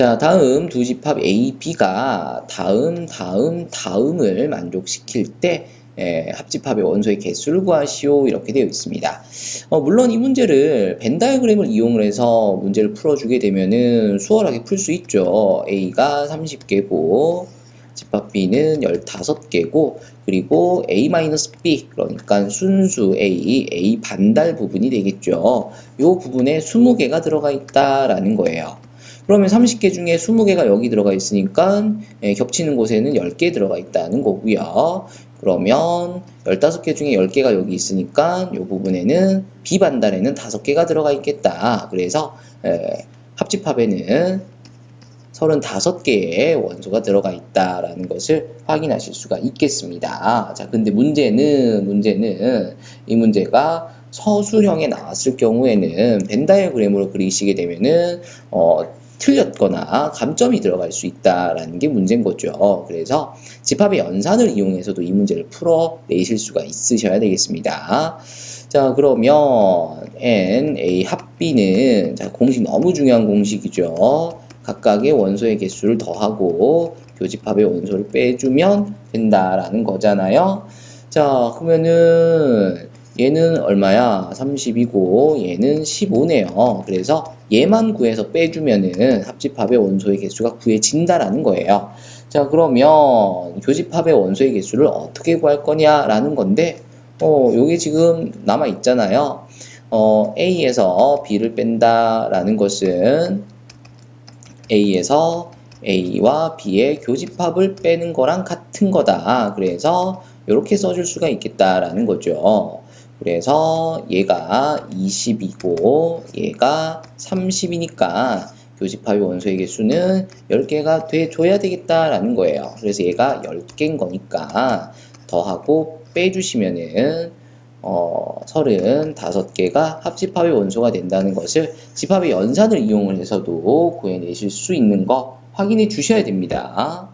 자, 다음 두 집합 A, B가 다음, 다음, 다음을 만족시킬 때 에, 합집합의 원소의 개수를 구하시오 이렇게 되어 있습니다. 어, 물론 이 문제를 벤 다이어그램을 이용을 해서 문제를 풀어주게 되면은 수월하게 풀 수 있죠. A가 30개고 집합 B는 15개고 그리고 A-B 그러니까 순수 A, A 반달 부분이 되겠죠. 이 부분에 20개가 들어가 있다라는 거예요. 그러면 30개 중에 20개가 여기 들어가 있으니까 예, 겹치는 곳에는 10개 들어가 있다는 거고요. 그러면 15개 중에 10개가 여기 있으니까 이 부분에는 비반달에는 5개가 들어가 있겠다. 그래서 예, 합집합에는 35개의 원소가 들어가 있다라는 것을 확인하실 수가 있겠습니다. 자, 근데 문제는, 문제는, 이 문제가 서술형에 나왔을 경우에는 벤 다이어그램으로 그리시게 되면은, 어, 틀렸거나 감점이 들어갈 수 있다라는 게 문제인 거죠. 그래서 집합의 연산을 이용해서도 이 문제를 풀어내실 수가 있으셔야 되겠습니다. 자, 그러면 N, A 합 B는 자, 공식 너무 중요한 공식이죠. 각각의 원소의 개수를 더하고 교집합의 원소를 빼주면 된다라는 거잖아요. 자, 그러면은 얘는 얼마야? 30이고 얘는 15네요. 그래서 얘만 구해서 빼주면은 합집합의 원소의 개수가 구해진다라는 거예요. 자, 그러면 교집합의 원소의 개수를 어떻게 구할 거냐라는 건데, 어, 요게 지금 남아 있잖아요. 어, A에서 B를 뺀다라는 것은 A에서 A와 B의 교집합을 빼는 거랑 같은 거다. 그래서 이렇게 써줄 수가 있겠다라는 거죠. 그래서 얘가 20이고 얘가 30이니까 교집합의 원소의 개수는 10개가 돼줘야 되겠다라는 거예요. 그래서 얘가 10개인 거니까 더하고 빼주시면은 어, 35개가 합집합의 원소가 된다는 것을 집합의 연산을 이용을 해서도 구해내실 수 있는 거 확인해 주셔야 됩니다.